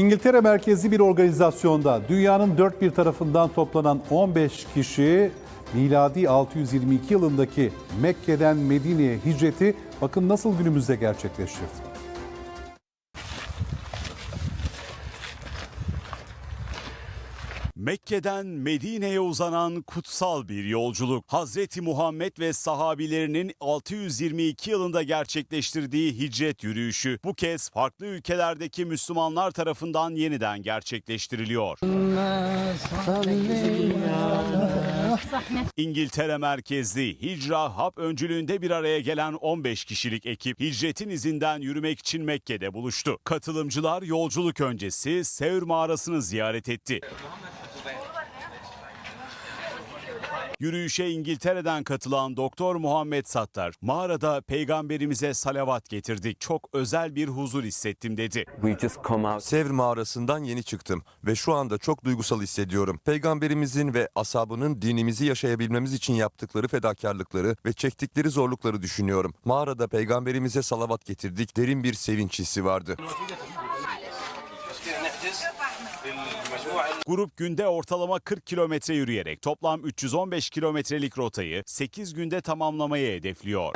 İngiltere merkezli bir organizasyonda dünyanın dört bir tarafından toplanan 15 kişi miladi 622 yılındaki Mekke'den Medine'ye hicreti bakın nasıl günümüzde gerçekleştirdi. Mekke'den Medine'ye uzanan kutsal bir yolculuk. Hazreti Muhammed ve sahabilerinin 622 yılında gerçekleştirdiği hicret yürüyüşü bu kez farklı ülkelerdeki Müslümanlar tarafından yeniden gerçekleştiriliyor. İngiltere merkezli Hicra Hub öncülüğünde bir araya gelen 15 kişilik ekip hicretin izinden yürümek için Mekke'de buluştu. Katılımcılar yolculuk öncesi Sevr mağarasını ziyaret etti. Yürüyüşe İngiltere'den katılan Doktor Muhammed Sattar, mağarada peygamberimize salavat getirdik. Çok özel bir huzur hissettim dedi. Sevr mağarasından yeni çıktım ve şu anda çok duygusal hissediyorum. Peygamberimizin ve ashabının dinimizi yaşayabilmemiz için yaptıkları fedakarlıkları ve çektikleri zorlukları düşünüyorum. Mağarada peygamberimize salavat getirdik. Derin bir sevinç hissi vardı. Grup günde ortalama 40 kilometre yürüyerek toplam 315 kilometrelik rotayı 8 günde tamamlamayı hedefliyor.